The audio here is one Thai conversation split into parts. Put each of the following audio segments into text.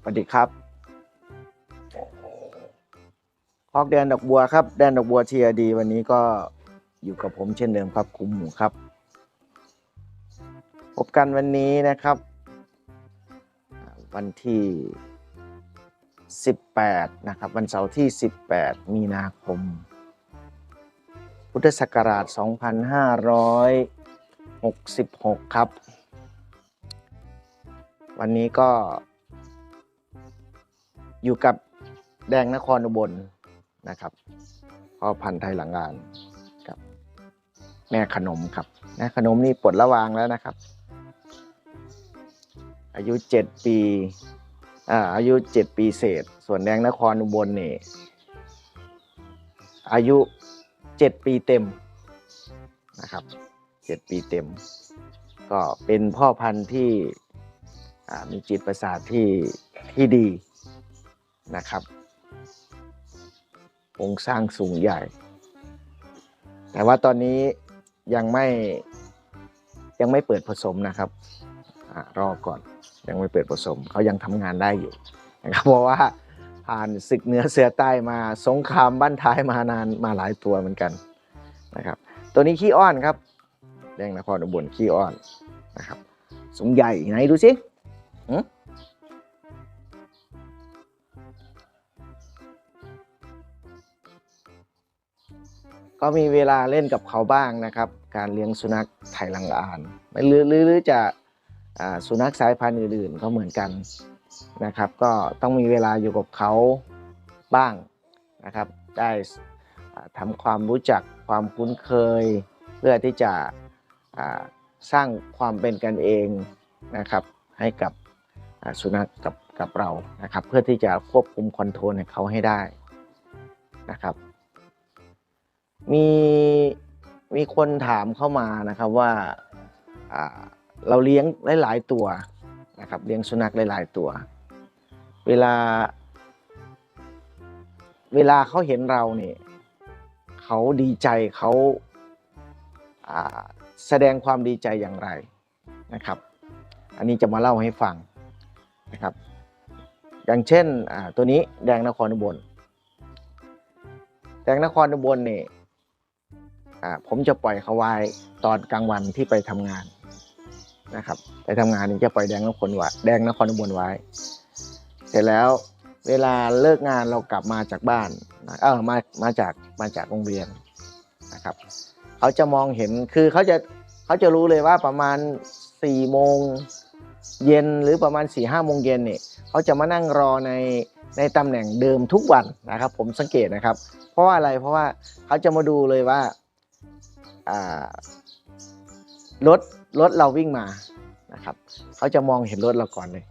สวัสดีครับฮอกแดนดอกบัวครับ แดนดอกบัวเทียดี วันนี้ก็อยู่กับผมเช่นเดิมครับคุมหมูครับ พบกันวันนี้นะครับ วันที่ 18 นะครับ วันเสาร์ที่ 18 มีนาคม พุทธศักราช 2566 ครับ วันนี้ก็ อยู่กับแดงนครอุบลนะครับพ่อพันธุ์ไทยหลังงานกับ แม่ขนมครับแม่ขนมนี่ปลดระวางแล้วนะครับ อายุเจ็ดปีอ่าอายุเจ็ดปีเศษ ส่วนแดงนครอุบลนี่อายุเจ็ดปีเต็มนะครับเจ็ดปีเต็ม ก็เป็นพ่อพันธุ์ที่มีจิตประสาทที่ที่ดี นะครับโครงสร้างสูงใหญ่ แต่ว่าตอนนี้ยังไม่ยังไม่เปิดผสมนะครับอารอก่อนยังไม่เปิดผสมเขายังทำงานได้อยู่นะครับเพราะว่าผ่านศึกเหนือเสือใต้มาสงครามบ้านท้ายมานานมาหลายตัวเหมือนกันนะครับ ตัวนี้ขี้อ้อนครับแดงนครอุบลขี้อ้อนนะครับสูงใหญ่ไหนดูสิหึ ก็มีเวลาเล่นกับเขาบ้างนะครับ การเลี้ยงสุนัขไทยลังอานไม่หรือหรือหรือจะสุนัขสายพันธุ์อื่นๆ ก็เหมือนกันนะครับ ก็ต้องมีเวลาอยู่กับเขาบ้างนะครับ ได้ทำความรู้จักความคุ้นเคย เพื่อที่จะสร้างความเป็นกันเองนะครับ ให้กับสุนัขกับกับเรานะครับ เพื่อที่จะควบคุมคอนโทรลให้เขาให้ได้นะครับ มีมีคนถามเข้ามานะครับว่าเราเลี้ยงหลาย ๆ ตัวนะครับเลี้ยงสุนัขหลาย ๆ ตัว เวลา เวลาเขาเห็นเราเนี่ยเขาดีใจเขาแสดงความดีใจอย่างไรนะครับ อันนี้จะมาเล่าให้ฟังนะครับ อย่างเช่นตัวนี้แดงนครอุบลแดงนครอุบลเนี่ย ผมจะปล่อยเขาไว้ตอนกลางวันที่ไปทำงานนะครับไปทำงานนี่จะปล่อยแดงนครไว้แดงนครอุบลไว้ เสร็จแล้วเวลาเลิกงานเรากลับมาจากบ้านเออมามาจากมาจากโรงเรียนนะครับเขาจะมองเห็นคือเขาจะเขาจะรู้เลยว่าประมาณ4ี่โมงเย็นหรือประมาณ4ี่ห้าโมงเย็นเนี่ยเขาจะมานั่งรอในในตำแหน่งเดิมทุกวันนะครับ ผมสังเกตนะครับ เพราะว่าอะไรเพราะว่าเขาจะมาดูเลยว่า รถรถเราวิ่งมานะครับเขาจะมองเห็นรถเราก่อนเลย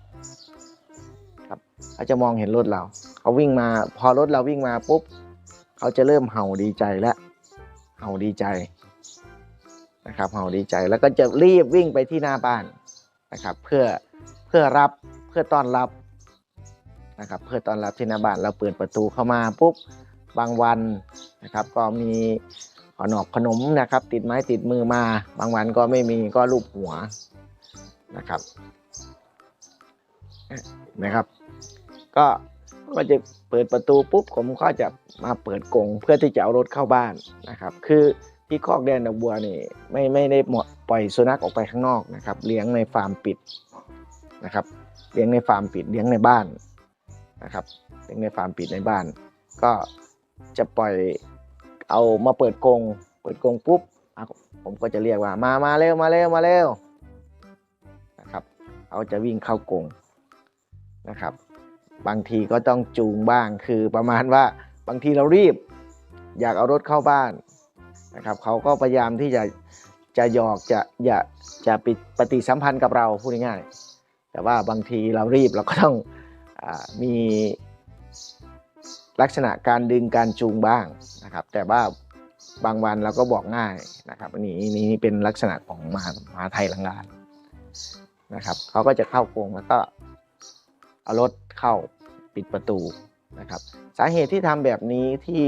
ครับเขาจะมองเห็นรถเรา เขาวิ่งมา พอรถเราวิ่งมาปุ๊บเขาจะเริ่มเห่าดีใจแล้วเห่าดีใจนะครับเห่าดีใจแล้วก็จะรีบวิ่งไปที่หน้าบ้านนะครับ เพื่อเพื่อรับเพื่อต้อนรับนะครับ เพื่อต้อนรับที่หน้าบ้านเราเปิดประตูเข้ามาปุ๊บบางวันนะครับ ก็มี ขนมขนมนะครับ ติดไม้ติดมือมา บางวันก็ไม่มีก็ลูบหัวนะครับนะครับ ก็ก็จะเปิดประตูปุ๊บผมก็จะมาเปิดกรงเพื่อที่จะเอารถเข้าบ้านนะครับ คือที่คอกแดนดอกบัวนี่ไม่ไม่ได้หมดปล่อยสุนัขออกไปข้างนอกนะครับ เลี้ยงในฟาร์มปิดนะครับ เลี้ยงในฟาร์มปิดเลี้ยงในบ้านนะครับเลี้ยงในฟาร์มปิดในบ้าน ก็จะปล่อย เอามาเปิดกรงเปิดกรงปุ๊บผมก็จะเรียกว่ามามาเร็วมาเร็วมาเร็วนะครับเขาจะวิ่งเข้ากรงนะครับ บางทีก็ต้องจูงบ้างคือประมาณว่าบางทีเรารีบ อยากเอารถเข้าบ้านนะครับเขาก็พยายามที่จะจะหยอกจะอย่าจะปิดปฏิสัมพันธ์กับเราพูดง่ายๆแต่ว่าบางทีเรารีบเราก็ต้องอมี ลักษณะการดึงการจูงบ้างนะครับ แต่ว่าบางวันเราก็บอกง่ายนะครับนนี้นี่เป็นลักษณะของมาหมาไทยลังงานนะครับเขาก็จะเข้าโกรงแล้วก็เอารถเข้าปิดประตูนะครับ สาเหตุที่ทำแบบนี้ที่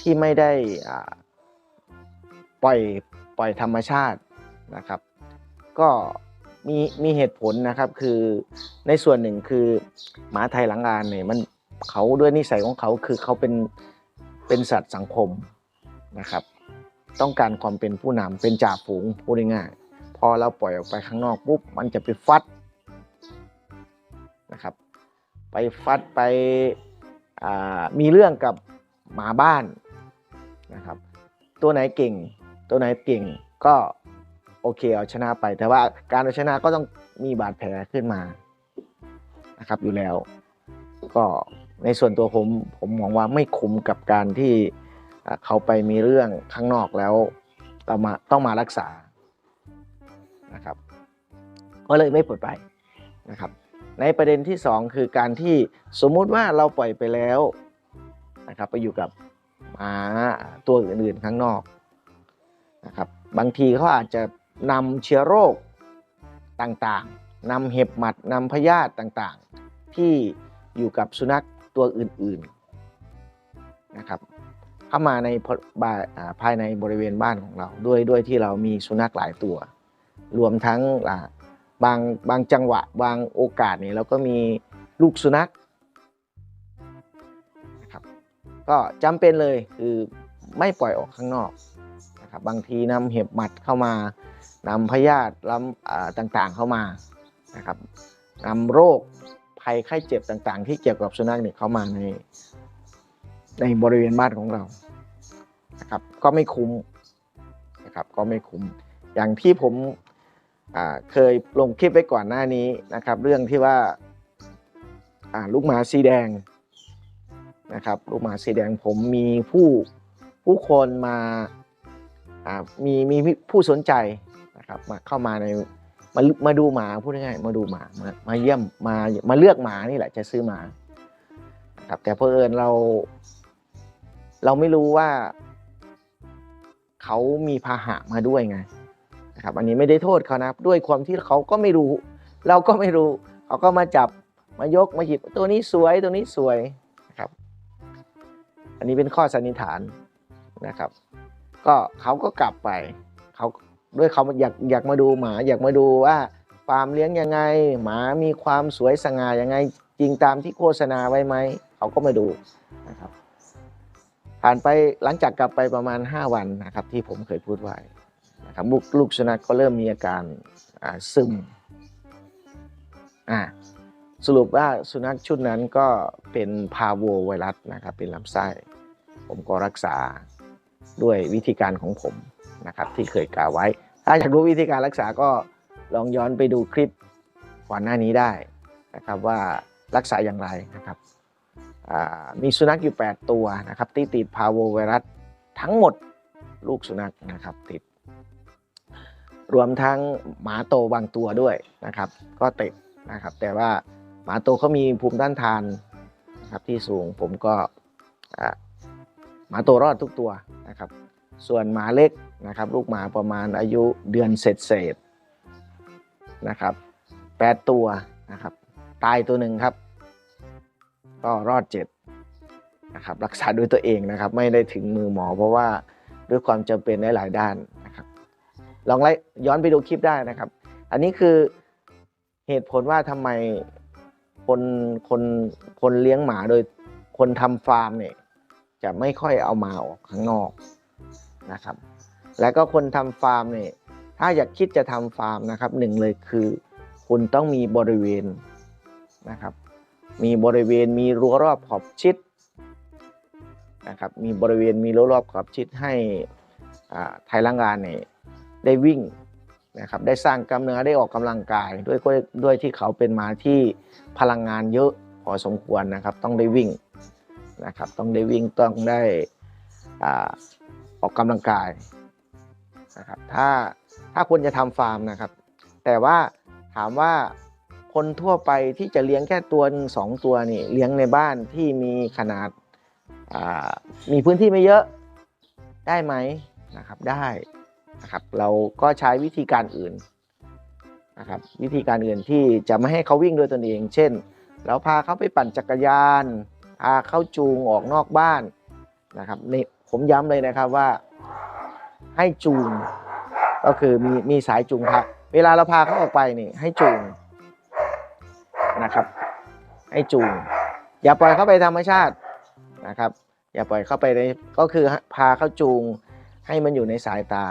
ที่ไม่ได้อ่าปล่อยปล่อยธรรมชาตินะครับ ก็มีมีเหตุผลนะครับคือในส่วนหนึ่งคือหมาไทยหลังอานเนี่ยมัน เขาด้วยนิสัยของเขาคือเขาเป็นเป็นสัตว์สังคมนะครับ ต้องการความเป็นผู้นำเป็นจ่าฝูงพูดง่ายๆพอเราปล่อยออกไปข้างนอกปุ๊บมันจะไปฟัดนะครับ ไปฟัดไปมีเรื่องกับหมาบ้านนะครับ ตัวไหนเก่ง ตัวไหนเก่งก็โอเคเอาชนะไป แต่ว่าการเอาชนะก็ต้องมีบาดแผลขึ้นมานะครับอยู่แล้วก็ ในส่วนตัวผมผมมองว่าไม่คุ้มกับการที่เขาไปมีเรื่องข้างนอกแล้วเรามาต้องมารักษานะครับ ก็เลยไม่ปลดไปนะครับ ในประเด็นที่ 2 คือการที่สมมุติว่าเราปล่อยไปแล้วนะครับไปอยู่กับหมาตัวอื่นๆข้างนอกนะครับบางทีเขาอาจจะนำเชื้อโรคต่างๆนำเห็บหมัดนำพยาธิต่างๆ ที่อยู่กับสุนัข ตัวอื่นๆนะครับ เข้ามาในพบ้าาภายในบริเวณบ้านของเราด้วยด้วยที่เรามีสุนัขหลายตัว รวมทั้งบางบางจังหวะบางโอกาสนี่เราก็มีลูกสุนัขนะครับก็จำเป็นเลยคือไม่ปล่อยออกข้างนอกนะครับบางทีนำเห็บหมัดเข้ามานำพยาธิลำต่างๆเข้ามานะครับนำโรค ภัยไข้เจ็บต่างๆ ที่เกี่ยวกับสุนัขเนี่ยเข้ามาในในบริเวณบ้านของเรานะครับก็ไม่คุ้มนะครับก็ไม่คุ้มอย่างที่ผมเคยลงคลิปไว้ก่อนหน้านี้นะครับ เรื่องที่ว่าลูกหมาสีแดงนะครับลูกหมาสีแดงผมมีผู้ผู้คนมามีมีผู้สนใจนะครับมาเข้ามาใน มามาดูหมาพูดง่ายๆมาดูหมามามาเยี่ยมมามาเลือกหมานี่แหละจะซื้อหมาครับแต่เพอเอิญเรา เราไม่รู้ว่า เขามีพาหะมาด้วยไงนะครับ อันนี้ไม่ได้โทษเขานะ ด้วยความที่เขาก็ไม่รู้ เราก็ไม่รู้เขาก็มาจับมายกมาหยิบตัวนี้สวยตัวนี้สวยนะครับ อันนี้เป็นข้อสันนิษฐานนะครับ ก็เขาก็กลับไปเขา ด้วยเขาอยากอยากมาดูหมา อยากมาดูว่าฟาร์มเลี้ยงยังไง หมามีความสวยสง่ายังไง จริงตามที่โฆษณาไว้ไหมเขาก็มาดูนะครับ ผ่านไปหลังจากกลับไปประมาณ 5 วันนะครับ ที่ผมเคยพูดไว้นะครับลูกลูกสุนัขก็เริ่มมีอาการซึมอ่าสรุปว่าสุนัขชุดนั้นก็เป็นพาโวไวรัสนะครับ เป็นลำไส้ ผมก็รักษาด้วยวิธีการของผม นะครับที่เคยกล่าวไว้ ถ้าอยากรู้วิธีการรักษาก็ลองย้อนไปดูคลิปก่อนหน้านี้ได้นะครับว่ารักษาอย่างไรนะครับมีสุนัขอยู่ 8 ตัวนะครับที่ติดพาโวไวรัสทั้งหมดลูกสุนัขนะครับติด รวมทั้งหมาโตบางตัวด้วยนะครับ ก็ติดนะครับ แต่ว่าหมาโตเขามีภูมิต้านทานนะครับที่สูงผมก็หมาโตรอดทุกตัวนะครับ ส่วนหมาเล็กนะครับ ลูกหมาประมาณอายุเดือนเศษเศษๆนะครับแปดตัวนะครับ ตายตัวหนึ่งครับ ก็รอดเจ็ดนะครับ รักษาด้วยตัวเองนะครับ ไม่ได้ถึงมือหมอ เพราะว่าด้วยความจำเป็นในหลายด้านนะครับ ลองไล่ย้อนไปดูคลิปได้นะครับ อันนี้คือเหตุผลว่าทำไมคนคนคนเลี้ยงหมาโดยคนทำฟาร์มเนี่ยจะไม่ค่อยเอามาออกข้างนอก นะครับ แล้วก็คนทำฟาร์มเนี่ยถ้าอยากคิดจะทำฟาร์มนะครับหนึ่งเลยคือ คุณต้องมีบริเวณนะครับ มีบริเวณมีรั้วรอบขอบชิดนะครับ มีบริเวณมีรั้วรอบขอบชิดให้ไทยล่างงานเนี่ยได้วิ่งนะครับได้สร้างกล้ามเนื้อได้ออกกำลังกายด้วยด้วยที่เขาเป็นมาที่พลังงานเยอะพอสมควรนะครับ ต้องได้วิ่งนะครับ ต้องได้วิ่งต้องได้ อออกกำลังกายนะครับถ้าถ้าคุณจะทำฟาร์มนะครับ แต่ว่าถามว่าคนทั่วไปที่จะเลี้ยงแค่ตัวหนึ่งสองตัวนี่เลี้ยงในบ้านที่มีขนาดามีพื้นที่ไม่เยอะได้ไหมนะครับได้นะครับเราก็ใช้วิธีการอื่นนะครับวิธีการอื่นที่จะไม่ให้เขาวิ่งด้วยตนเอง เช่น เราพาเขาไปปั่นจักรยานพาเขาจูงออกนอกบ้านนะครับนี่ ผมย้ำเลยนะครับว่าให้จูง ก็คือมีมีสายจูงพาเวลาเราพาเขาออกไปนี่ ให้จูงนะครับ ให้จูง อย่าปล่อยเขาไปธรรมชาตินะครับ อย่าปล่อยเข้าไปในก็คือพาเขาจูงให้มันอยู่ในสายตา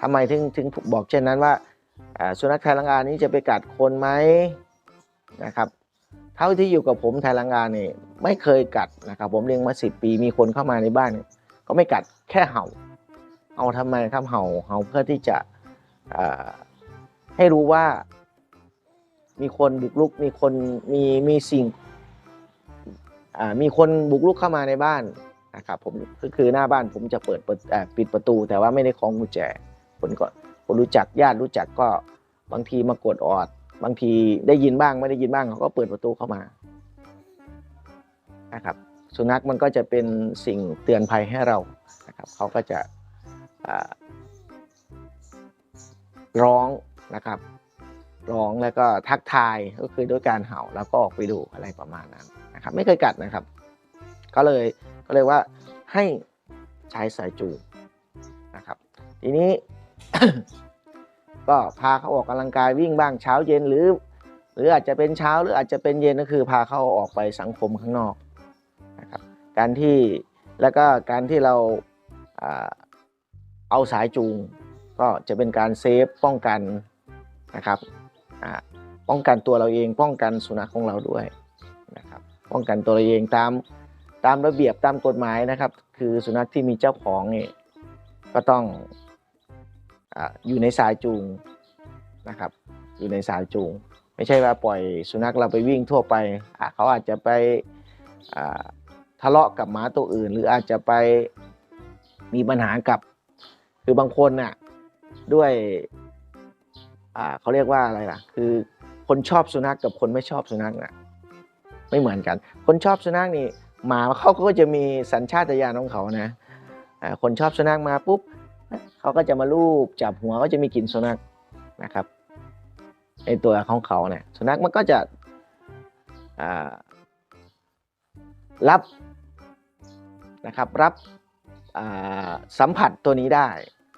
ทำไมถึงถึงบอกเช่นนั้นว่าอ่าสุนัขไทยลังกานี้จะไปกัดคนไหมนะครับเท่าที่อยู่กับผมไทยลังกาเนี่ยไม่เคยกัดนะครับ ผมเลี้ยงมาสิปีมีคนเข้ามาในบ้านเนี่ย ก็ไม่กัดแค่เห่า เอาทำไมครับเห่าเห่าเพื่อที่จะให้รู้ว่า มีคนบุกรุกมีคนมีมีสิ่งมีคนบุกรุกเข้ามาในบ้านนะครับผมก็คือหน้าบ้านผมจะเปิดเปิดปิดประตู แต่ว่าไม่ได้คล้องกุญแจคนก็คนรู้จักญาติรู้จักก็บางทีมากดออด บางทีได้ยินบ้างไม่ได้ยินบ้างเขาก็เปิดประตูเข้ามานะครับ สุนัขมันก็จะเป็นสิ่งเตือนภัยให้เรานะครับเขาก็จะร้องนะครับร้องแล้วก็ทักทายก็คือด้วยการเห่าแล้วก็ออกไปดูอะไรประมาณนั้นนะครับ ไม่เคยกัดนะครับ ก็เลยก็เลยว่าให้ใช้สายจูงนะครับ ทีนี้ ก็พาเขาออกกำลังกายวิ่งบ้างเช้าเย็นหรือ หรืออาจจะเป็นเช้าหรืออาจจะเป็นเย็นก็คือพาเขาออกไปสังคมข้างนอก การที่แล้วก็การที่เราเอาสายจูง ก็จะเป็นการเซฟป้องกันนะครับป้องกันตัวเราเอง ป้องกันสุนัขของเราด้วยนะครับป้องกันตัวเราเองตามตามระเบียบตามกฎหมายนะครับ คือสุนัขที่มีเจ้าของนี่ก็ต้องออยู่ในสายจูงนะครับ อยู่ในสายจูง ไม่ใช่ว่าปล่อยสุนัขเราไปวิ่งทั่วไปเขาอาจจะไปอ ทะเลาะกับหมาตัวอื่น หรืออาจจะไปมีปัญหากับ คือบางคนน่ะด้วยอ่าเขาเรียกว่าอะไรล่ะ คือคนชอบสุนัขกับคนไม่ชอบสุนัขน่ะไม่เหมือนกัน คนชอบสุนัขนี่หมาเขาก็จะมีสัญชาตญาณของเขานะคนชอบสุนัขมาปุ๊บเขาก็จะมาลูบจับหัวก็จะมีกลิ่นสุนัขนะครับในตัวของเขาเนี่ยสุนัขมันก็จะอ่ารับ นะครับรับสัมผัสตัวนี้ได้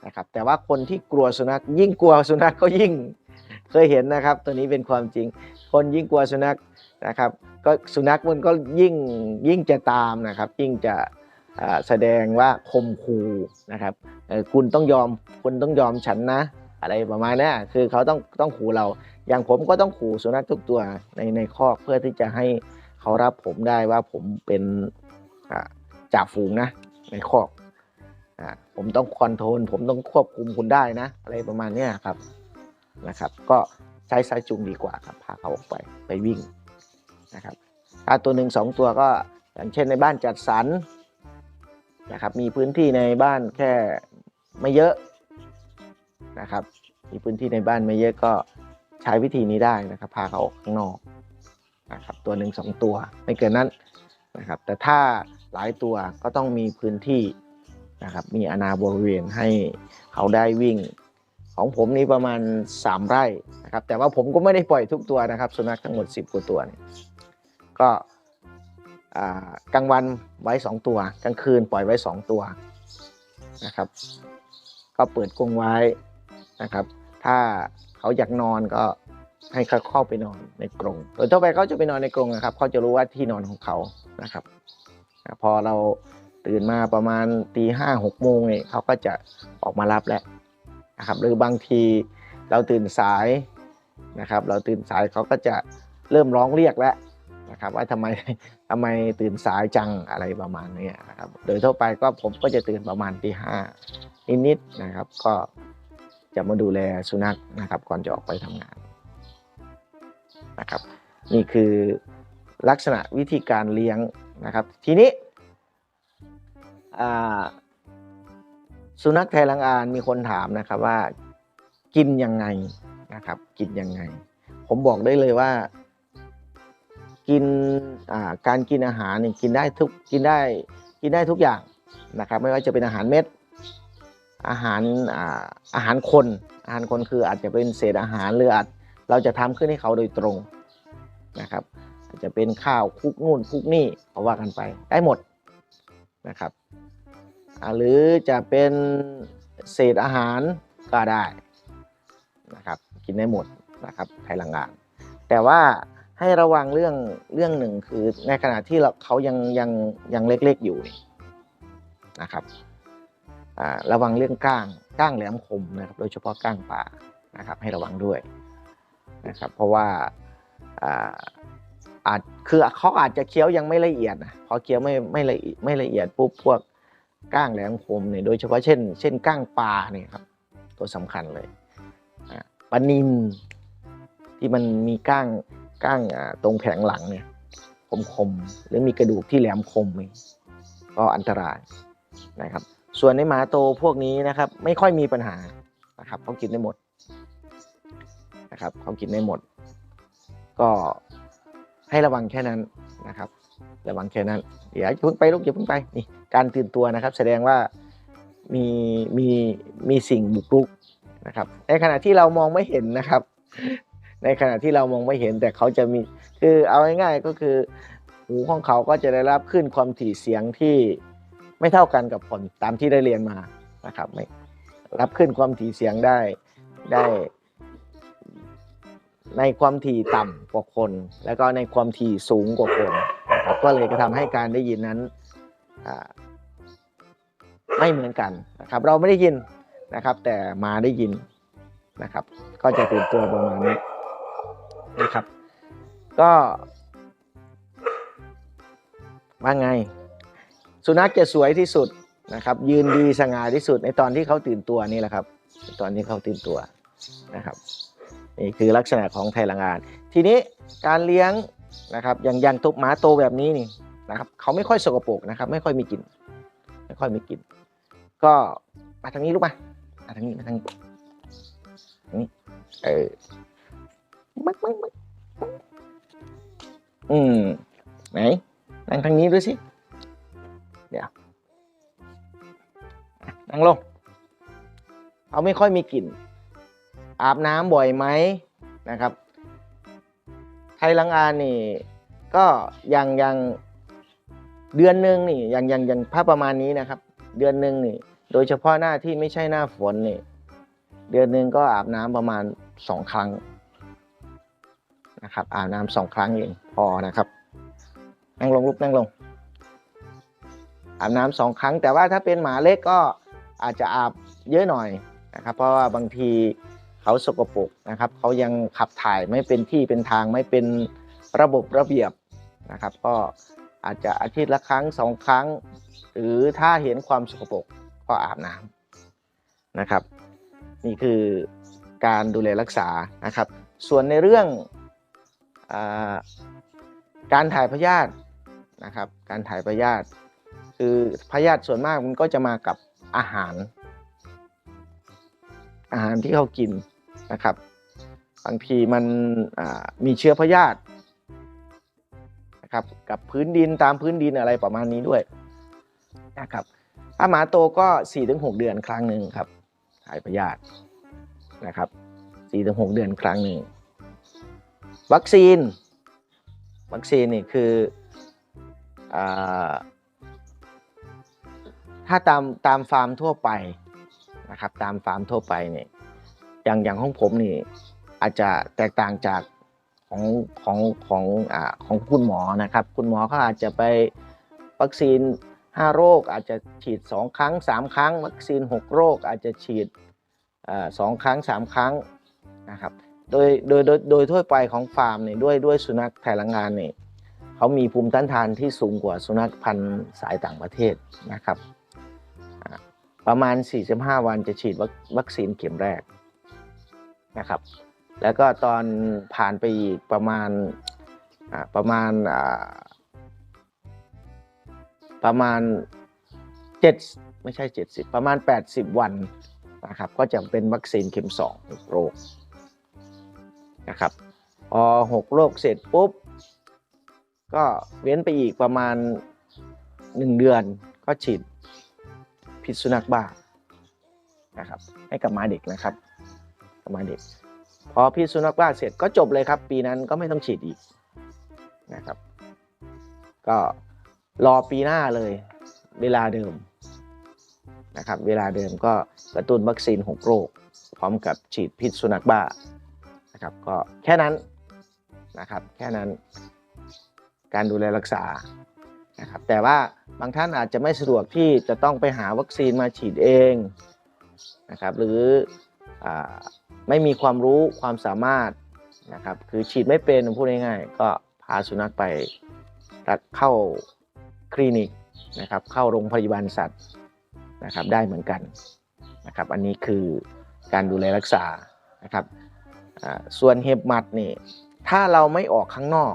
นะครับแต่ว่าคนที่กลัวสุนัขยิ่งกลัวสุนัขก็ยิ่งเคยเห็นนะครับ ตัวนี้เป็นความจริง คนยิ่งกลัวสุนัขนะครับก็สุนัขมันก็ยิ่งยิ่งจะตามนะครับยิ่งจะแสดงว่าข่มขู่นะครับคุณต้องยอมคุณต้องยอมฉันนะอะไรประมาณนี้คือเขาต้องต้องขู่เรา อย่างผมก็ต้องขู่สุนัขทุกตัวในในคอกเพื่อที่จะให้เขารับผมได้ว่าผมเป็น จ่าฝูงนะ ในคอกอ่าผมต้องคอนโทรลผมต้องควบคุมคุณได้นะ อะไรประมาณเนี้ยครับนะครับ ก็ใช้สายจูงดีกว่าครับพาเขาออกไปไปวิ่งนะครับ ถ้าตัวหนึ่งสองตัวก็อย่างเช่นในบ้านจัดสรรนะครับ มีพื้นที่ในบ้านแค่ไม่เยอะนะครับ มีพื้นที่ในบ้านไม่เยอะก็ใช้วิธีนี้ได้นะครับ พาเขาออกข้างนอกนะครับ ตัวหนึ่งสองตัวไม่เกินนั้นนะครับ แต่ถ้า หลายตัวก็ต้องมีพื้นที่นะครับ มีอาณาบริเวณให้เขาได้วิ่ง ของผมนี่ประมาณ 3 ไร่นะครับ แต่ว่าผมก็ไม่ได้ปล่อยทุกตัวนะครับสุนัขทั้งหมด 10 กว่าตัวเนี่ยก็กลางวันไว้ 2 ตัว กลางคืนปล่อยไว้ 2 ตัวนะครับ ก็เปิดกรงไว้นะครับ ถ้าเขาอยากนอนก็ให้เขาเข้าไปนอนในกรงโดยทั่วไปเขาจะไปนอนในกรงนะครับเขาจะรู้ว่าที่นอนของเขานะครับ พอเราตื่นมาประมาณตีห้าหกโมงเนี่ยเขาก็จะออกมารับแล้วนะครับหรือบางทีเราตื่นสายนะครับ เราตื่นสายเขาก็จะเริ่มร้องเรียกแล้วนะครับว่าทำไมทำไมตื่นสายจังอะไรประมาณนี้นะครับโดยทั่วไปก็ผมก็จะตื่นประมาณตีห้านิดๆนะครับ ก็จะมาดูแลสุนัขนะครับ ก่อนจะออกไปทำงานนะครับ นี่คือลักษณะวิธีการเลี้ยง นะครับ ทีนี้สุนัขไทยลังอานมีคนถามนะครับว่ากินยังไงนะครับ กินยังไง ผมบอกได้เลยว่า กินการกินอาหารเนี่ยกินได้ทุกกินได้กินได้ทุกอย่างนะครับ ไม่ว่าจะเป็นอาหารเม็ด อาหารอาอาหารคน อาหารคนคืออาจจะเป็นเศษอาหารหรืออาจเราจะทำขึ้นให้เขาโดยตรงนะครับ จะเป็นข้าวคลุกนู่นคลุกนี่เขาว่ากันไปได้หมดนะครับหรือจะเป็นเศษอาหารก็ได้นะครับกินได้หมดนะครับไทยลังงาน แต่ว่าให้ระวังเรื่องเรื่องหนึ่งคือในขณะที่เราเขายังยังยังเล็กๆอยู่นะครับระวังเรื่องก้างก้างแหลมคมนะครับโดยเฉพาะก้างป่านะครับให้ระวังด้วยนะครับเพราะว่า อาจคือเขาอาจจะเคี้ยวยังไม่ละเอียดนะพอเคี้ยวไม่ไม่ละเอียดไม่ละเอียดปุ๊บพวกก้างแหลมคมเนี่ยโดยเฉพาะเช่น เช่นก้างปลาเนี่ยครับ ตัวสำคัญเลยอ่าปลานินที่มันมีก้างก้างตรงแผงหลังเนี่ยคมๆหรือมีกระดูกที่แหลมคมนี่ก็อันตรายนะครับ ส่วนในหมาโตพวกนี้นะครับ ไม่ค่อยมีปัญหานะครับเขากินได้หมดนะครับเขากินได้หมด ก็ ให้ระวังแค่นั้นนะครับ ระวังแค่นั้นเดี๋ยวอย่าเพิ่งไปลูกอย่าเพิ่งไปนี่การตื่นตัวนะครับ แสดงว่ามีมีมีสิ่งบุกรุกนะครับ ในขณะที่เรามองไม่เห็นนะครับ ในขณะที่เรามองไม่เห็นแต่เขาจะมีคือเอาง่ายๆก็คือ หูของเขาก็จะได้รับขึ้นความถี่เสียงที่ไม่เท่ากันกับคนตามที่ได้เรียนมานะครับไม่รับขึ้นความถี่เสียงได้ได้ ในความถี่ต่ำกว่าคน แล้วก็ในความถี่สูงกว่าคนก็เลยก็ทำให้การได้ยินนั้นไม่เหมือนกันนะครับ เราไม่ได้ยินนะครับ แต่มาได้ยินนะครับ ก็จะตื่นตัวประมาณนี้นะครับ ก็ว่าไง สุนัขจะสวยที่สุดนะครับ ยืนดีสง่าที่สุดในตอนที่เขาตื่นตัวนี่แหละครับ ตอนที่เขาตื่นตัวนะครับ นี่คือลักษณะของไทยละงาน ทีนี้การเลี้ยงนะครับอย่างอย่างตุกหมาโตแบบนี้นี่นะครับเขาไม่ค่อยสกปรกนะครับ ไม่ค่อยมีกลิ่นไม่ค่อยมีกลิ่นก็มาทางนี้ลูกมามาทางนี้มาทางนี้นี้เออมักมักมักอืมไหนนั่งทางนี้ดูสิเดี๋ยวนั่งลงเขาไม่ค่อยมีกลิ่น อาบน้ำบ่อยไหมนะครับ ไทยลังอานี่ ก็อยังอยังเดือนหนึ่งนี่อยังอยังอยังภาพประมาณนี้นะครับ เดือนหนึ่งนี่ โดยเฉพาะหน้าที่ไม่ใช่หน้าฝนนี่เดือนหนึ่งก็อาบน้ำประมาณสองครั้งนะครับอาบน้ำสองครั้งเองพอนะครับ นั่งลงลุกนั่งลง อาบน้ำสองครั้ง แต่ว่าถ้าเป็นหมาเล็กก็อาจจะอาบเยอะหน่อยนะครับ เพราะว่าบางที เขาสกปรกนะครับเขายังขับถ่ายไม่เป็นที่เป็นทางไม่เป็นระบบระเบียบนะครับ ก็อาจจะอาทิตย์ละครั้งสองครั้ง หรือถ้าเห็นความสกปรกก็อาบน้ำนะครับ นี่คือการดูแลรักษานะครับ ส่วนในเรื่องอการถ่ายพยาธินะครับ การถ่ายพยาธิคือพยาธิส่วนมากมันก็จะมากับอาหาร อาหารที่เขากิน นะครับ บางทีมันมีเชื้อพยาธินะครับกับพื้นดินตามพื้นดินอะไรประมาณนี้ด้วยนะครับถ้าหมาโตก็ 4-6 เดือนครั้งหนึ่งครับถ่ายพยาธินะครับ4-6 เดือนครั้งหนึ่งวัคซีน วัคซีนนี่คืออถ้าตามตามฟาร์มทั่วไปนะครับตามฟาร์มทั่วไปเนี่ย อย่างอย่างของผมนี่อาจจะแตกต่างจากของของของอ่าของคุณหมอนะครับ คุณหมอเขาอาจจะไปวัคซีน 5 โรค อาจจะฉีด 2 ครั้ง 3 ครั้ง วัคซีน 6 โรค อาจจะฉีดสองครั้ง 3 ครั้งนะครับโดยโดยโดยโดยทั่วไปของฟาร์มเนี่ยด้วยด้วยสุนัขไทยละงงานเนี่ยเขามีภูมิต้านทานที่สูงกว่าสุนัขพันธุ์สายต่างประเทศนะครับ ประมาณ 45 วันจะฉีดวัคซีนเข็มแรก นะครับ แล้วก็ตอนผ่านไปอีกประมาณอ่าประมาณอ่าประมาณเจ็ดไม่ใช่70ประมาณ80วันนะครับก็จะเป็นวัคซีนเข็ม2โรคนะครับพอหกโรคเสร็จปุ๊บ ก็เว้นไปอีกประมาณ1เดือนก็ฉีดพิษสุนัขบ้านะครับให้กับหมาเด็กนะครับ กับมาเด็กพอพิษสุนัขบ้าเสร็จก็จบเลยครับ ปีนั้นก็ไม่ต้องฉีดอีกนะครับ ก็รอปีหน้าเลยเวลาเดิมนะครับเวลาเดิมก็กระตุ้นวัคซีน6โรคพร้อมกับฉีดพิษสุนัขบ้านะครับก็แค่นั้นนะครับแค่นั้นการดูแลรักษานะครับแต่ว่าบางท่านอาจจะไม่สะดวกที่จะต้องไปหาวัคซีนมาฉีดเองนะครับหรืออา ไม่มีความรู้ความสามารถนะครับ คือฉีดไม่เป็นพูดง่ายๆก็พาสุนัขไปรักเข้าคลินิกนะครับ เข้าโรงพยาบาลสัตว์นะครับได้เหมือนกันนะครับ อันนี้คือการดูแลรักษานะครับส่วนเห็บหมัดนี่ถ้าเราไม่ออกข้างนอก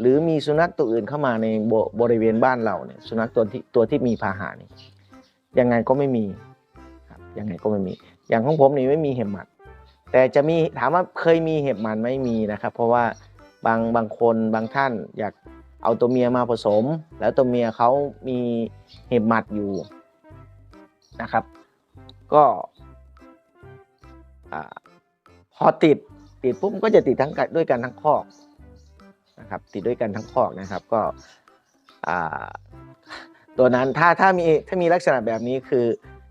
หรือมีสุนัขตัวอื่นเข้ามาในบบริเวณบ้านเราเนี่ยสุนัขตัวที่ตัวที่มีพาหะนี่ยังไงก็ไม่มีครับยังไงก็ไม่มี อย่างของผมนี่ไม่มีเห็บหมัด แต่จะมีถามว่าเคยมีเห็บหมันไม่มีนะครับ เพราะว่าบางบางคนบางท่านอยากเอาตัวเมียมาผสม แล้วตัวเมียเขามีเห็บหมัดอยู่นะครับ ก็พอติดติดปุ๊บก็จะติดทั้งกันด้วยกันทั้งคอกนะครับ ติดด้วยกันทั้งคอกนะครับ ก็ตัวนั้นถ้าถ้ามีถ้ามีลักษณะแบบนี้คือ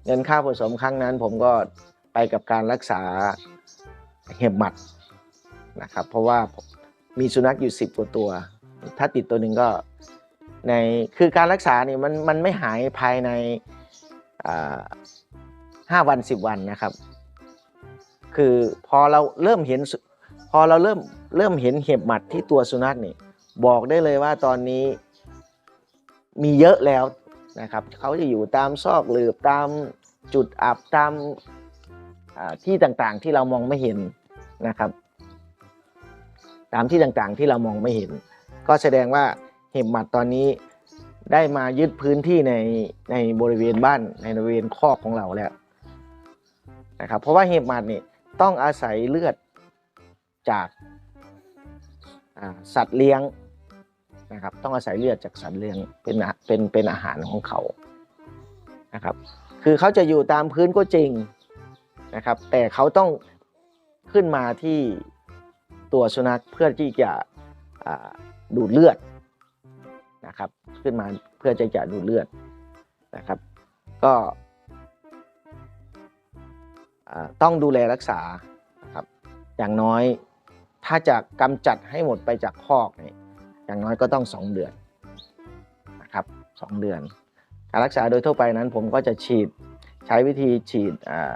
เงินค่าผสมครั้งนั้น ผมก็ ไปกับการรักษาเห็บหมัดนะครับ เพราะว่ามีสุนัขอยู่10กว่าตัว ถ้าติดตัวหนึ่งก็ในคือการรักษาเนี่ยมันมันไม่หายภายในห้าวันสิบวันนะครับ คือพอเราเริ่มเห็นพอเราเริ่มเริ่มเห็นเห็บหมัดที่ตัวสุนัขนี่บอกได้เลยว่าตอนนี้มีเยอะแล้วนะครับเขาจะอยู่ตามซอกหลืบตามจุดอับตาม ที่ต่างๆที่เรามองไม่เห็นนะครับ ตามที่ต่างๆที่เรามองไม่เห็น ก็แสดงว่าเห็บหมัดตอนนี้ได้มายึดพื้นที่ในในบริเวณบ้านในบริเวณคอกของเราแล้วนะครับ เพราะว่าเห็บหมัดนี่ต้องอาศัยเลือดจากสัตว์เลี้ยงนะครับ ต้องอาศัยเลือดจากสัตว์เลี้ยงเป็นเป็นเป็นอาหารของเขานะครับ คือเขาจะอยู่ตามพื้นก็จริง นะครับ แต่เขาต้องขึ้นมาที่ตัวสุนัขเพื่อที่จะดูดเลือดนะครับ ขึ้นมาเพื่อที่จะดูดเลือดนะครับ ก็ต้องดูแลรักษานะครับอย่างน้อยถ้าจะกำจัดให้หมดไปจากคอกเนี่ยอย่างน้อยก็ต้อง 2 เดือนนะครับสองเดือน การรักษาโดยทั่วไปนั้นผมก็จะฉีดใช้วิธีฉีดอ่า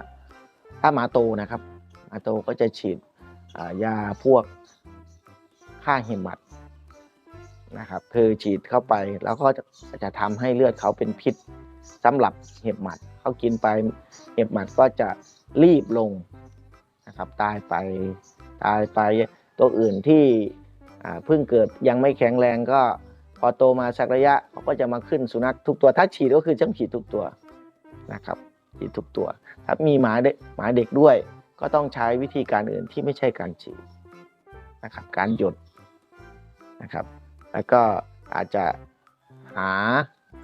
ถ้าหมาโตนะครับหมาโตก็จะฉีดยาพวกฆ่าเห็บหมัดนะครับคือฉีดเข้าไปแล้วก็จะจะทำให้เลือดเขาเป็นพิษสำหรับเห็บหมัดเขากินไปเห็บหมัดก็จะรีบลงนะครับตายไปตายไปตัวอื่นที่เพิ่งเกิดยังไม่แข็งแรงก็พอโตมาสักระยะเขาก็จะมาขึ้นสุนัขทุกตัวถ้าฉีดก็คือต้องฉีดทุกตัวนะครับ ฉีดทุกตัว ถ้ามีหมาเด็กหมาเด็กด้วย ก็ต้องใช้วิธีการอื่นที่ไม่ใช่การฉีดนะครับ การหยดนะครับ แล้วก็อาจจะหา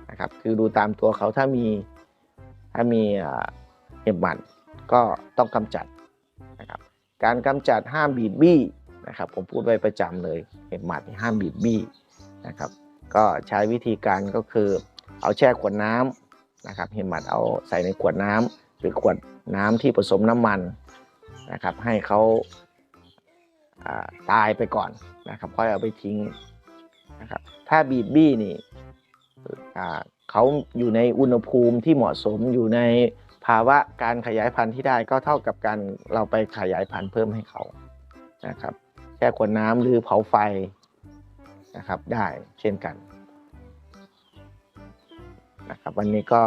นะครับ คือดูตามตัวเขาถ้ามีถ้ามีอ่าเห็บหมัดก็ต้องกำจัดนะครับ การกำจัดห้ามบีบบี้นะครับ ผมพูดไว้ประจำเลยเห็บหมัดนี่ห้ามบีบบี้นะครับ ก็ใช้วิธีการก็คือเอาแช่ขวดน้ำ นะครับเห็บหมัดเอาใส่ในขวดน้ำหรือขวดน้ำที่ผสมน้ำมันนะครับ ให้เขาาตายไปก่อนนะครับค่อยเอาไปทิ้งนะครับถ้าบีบบี้นี่เขาอยู่ในอุณหภูมิที่เหมาะสมอยู่ในภาวะการขยายพันธุ์ที่ได้ก็เท่ากับการเราไปขยายพันธุ์เพิ่มให้เขานะครับแช่ขวดน้ำหรือเผาไฟนะครับได้เช่นกัน นะครับวันนี้ก็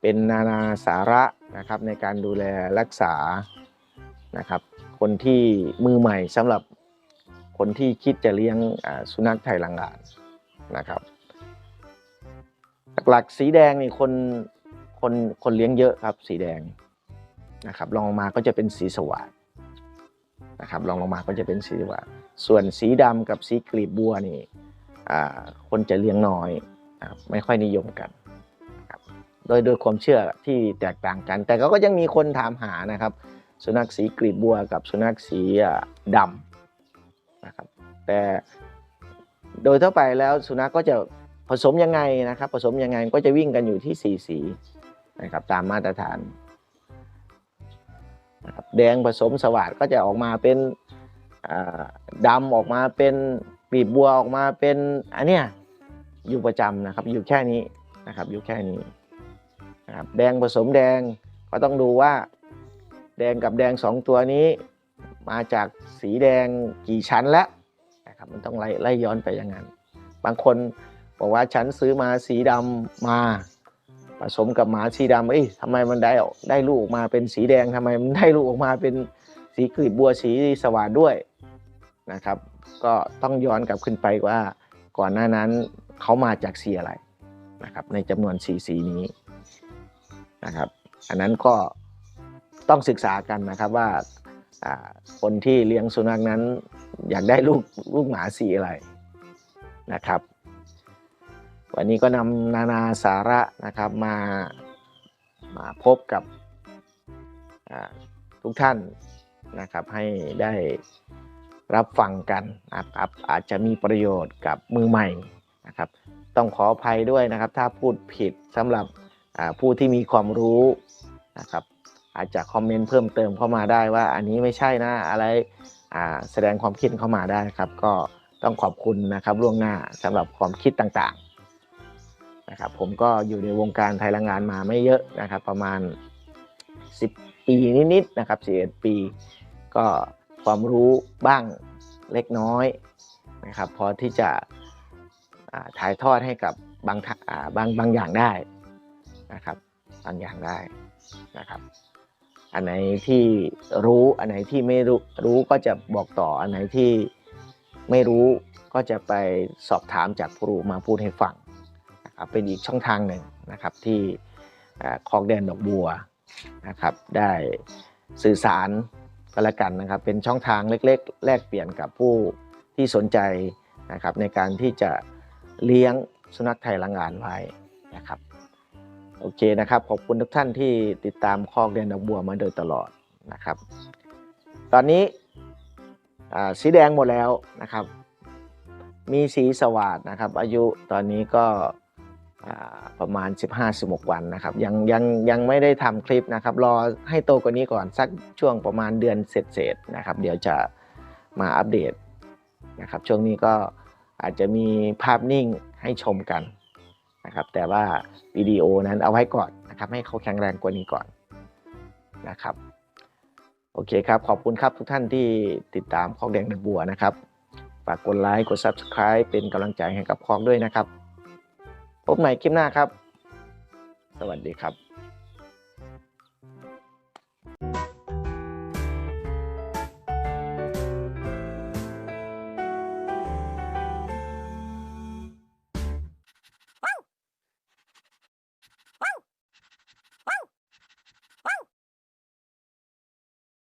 เป็นนานาสาระนะครับในการดูแลรักษานะครับคนที่มือใหม่สำหรับคนที่คิดจะเลี้ยงสุนัขไทยลังกานนะครับ หลักๆสีแดงนี่คนคนคนเลี้ยงเยอะครับสีแดงนะครับรองลงมาก็จะเป็นสีสว่างนะครับรองลงมาก็จะเป็นสีสว่างส่วนสีดำกับสีกลีบบัวนี่คนจะเลี้ยงน้อยนะครับไม่ค่อยนิยมกัน โดยโดยความเชื่อที่แตกต่างกัน แต่ก็ยังมีคนถามหานะครับ สุนัขสีกลีบบัวกับสุนัขสีดำนะครับแต่โดยทั่วไปแล้วสุนัขก็จะผสมยังไงนะครับ ผสมยังไงก็จะวิ่งกันอยู่ที่สีสีนะครับตามมาตรฐานนะครับแดงผสมสวัสดก็จะออกมาเป็นดำออกมาเป็นปีบบัวออกมาเป็นอันเนี้ยอยู่ประจำนะครับอยู่แค่นี้นะครับอยู่แค่นี้ นะครับแดงผสมแดงก็ต้องดูว่า แดงกับแดงสองตัวนี้ มาจากสีแดงกี่ชั้นแล้วนะครับมันต้องไล่ไล่ย้อนไปอย่างนั้น บางคนบอกว่าฉันซื้อมาสีดำมาผสมกับหมาสีดำเอ้ยทำไมมันได้ได้ลูกออกมาเป็นสีแดงทำไมมันได้ลูกออกมาเป็นสีกลีบบัวสีสว่านด้วยนะครับ ก็ต้องย้อนกลับขึ้นไปว่าก่อนหน้านั้นเขามาจากสีอะไรนะครับในจำนวนสีสีนี้ นะครับ อันนั้นก็ต้องศึกษากันนะครับว่าคนที่เลี้ยงสุนัขนั้น อยากได้ลูกลูกหมาสีอะไรนะครับ วันนี้ก็นำนานาสาระนะครับมามาพบกับทุกท่านนะครับให้ได้รับฟังกันนะครับอาจจะมีประโยชน์กับมือใหม่นะครับ ต้องขออภัยด้วยนะครับ ถ้าพูดผิดสำหรับ ผู้ที่มีความรู้นะครับอาจจะคอมเมนต์เพิ่มเติมเข้ามาได้ว่าอันนี้ไม่ใช่นะอะไรแสดงความคิดเข้ามาได้ครับ ก็ต้องขอบคุณนะครับล่วงหน้าสำหรับความคิดต่างๆนะครับผมก็อยู่ในวงการไทยแรงงานมาไม่เยอะนะครับ ประมาณ 10 ปีนิดๆนะครับ11ปี ก็ความรู้บ้างเล็กน้อยนะครับพอที่จะถ่ายทอดให้กับบางท่าบางบางอย่างได้ นะครับบางอย่างได้นะครับ อันไหนที่รู้อันไหนที่ไม่รู้รู้ก็จะบอกต่ออันไหนที่ไม่รู้ก็จะไปสอบถามจากผู้รู้มาพูดให้ฟังนะครับเป็นอีกช่องทางหนึ่งนะครับที่คลองแดนดอกบัวนะครับได้สื่อสารกันละกันนะครับ เป็นช่องทางเล็ก ๆ แลกเปลี่ยนกับผู้ที่สนใจนะครับในการที่จะเลี้ยงสุนัขไทยละงานไว้นะครับ โอเคนะครับ ขอบคุณทุกท่านที่ติดตามคอกเดนดอกบัวมาโดยตลอดนะครับ ตอนนี้สีแดงหมดแล้วนะครับ มีสีสวัสดนะครับ อายุตอนนี้ก็ประมาณ 15-16 วันนะครับ ยังยังยังไม่ได้ทำคลิปนะครับ รอให้โตกว่านี้ก่อนสักช่วงประมาณเดือนเศษๆนะครับ เดี๋ยวจะมาอัปเดตนะครับ ช่วงนี้ก็อาจจะมีภาพนิ่งให้ชมกัน นะครับ แต่ว่าวิดีโอนั้นเอาไว้ก่อนนะครับ ให้เขาแข็งแรงกว่านี้ก่อนนะครับ โอเคครับ ขอบคุณครับทุกท่านที่ติดตามคอกแดงดอกบัวนะครับ ฝากกดไลค์ กด Subscribe เป็นกำลังใจให้กับคอกด้วยนะครับ พบใหม่คลิปหน้าครับ สวัสดีครับ